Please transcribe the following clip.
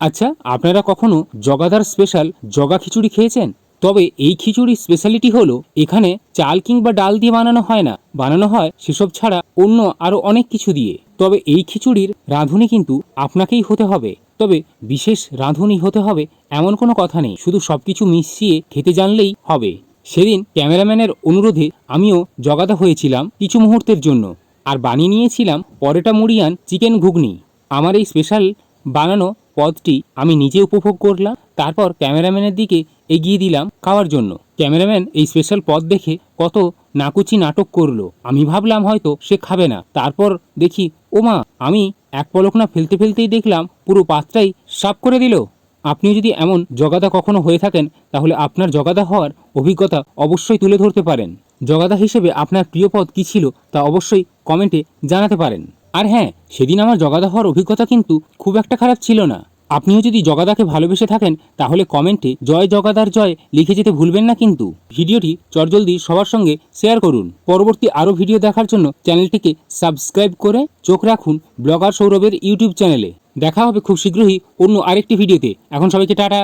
আচ্ছা আপনারা কখনো জগাদার স্পেশাল জগা খিচুড়ি খেয়েছেন? তবে এই খিচুড়ির স্পেশালিটি হলো, এখানে চাল কিংবা ডাল দিয়ে বানানো হয় না। বানানো হয় সেসব ছাড়া অন্য আরও অনেক কিছু দিয়ে। তবে এই খিচুড়ির রাঁধুনি কিন্তু আপনাকেই হতে হবে। তবে বিশেষ রাঁধুনি হতে হবে এমন কোনো কথা নেই। শুধু সব কিছু মিশিয়ে খেতে জানলেই হবে। সেদিন ক্যামেরাম্যানের অনুরোধে আমিও জগাদা হয়েছিলাম কিছু মুহূর্তের জন্য। আর বানিয়ে নিয়েছিলাম পরেটা মুড়িয়ান চিকেন ঘুগনি। আমার এই স্পেশাল বানানো পদটি আমি নিজে উপভোগ করলাম, তারপর ক্যামেরাম্যানের দিকে এগিয়ে দিলাম খাওয়ার জন্য। ক্যামেরাম্যান এই স্পেশাল পদ দেখে কত নাকুচি নাটক করল। আমি ভাবলাম হয়তো সে খাবে না। তারপর দেখি, ওমা, আমি এক পলক না ফেলতে ফেলতেই দেখলাম পুরো পাত্রাই সাফ করে দিল। আপনিও যদি এমন জগাদা কখনো হয়ে থাকেন, তাহলে আপনার জগাদা হওয়ার অভিজ্ঞতা অবশ্যই তুলে ধরতে পারেন। জগাদা হিসেবে আপনার প্রিয় পদ কী ছিল তা অবশ্যই কমেন্টে জানাতে পারেন। আর হ্যাঁ সেদিন আমার জগাদা হওয়ার অভিজ্ঞতা কিন্তু খুব একটা খারাপ ছিল না। আপনিও যদি জগাদাকে ভালোবেসে থাকেন, তাহলে কমেন্টে জয় জগাদার জয় লিখে যেতে ভুলবেন না কিন্তু। ভিডিওটি চটজলদি সবার সঙ্গে শেয়ার করুন। পরবর্তী আরও ভিডিও দেখার জন্য চ্যানেলটিকে সাবস্ক্রাইব করে চোখ রাখুন ব্লগার সৌরভের ইউটিউব চ্যানেলে। দেখা হবে খুব শীঘ্রই অন্য আরেকটি ভিডিওতে। এখন সবাইকে টাটা।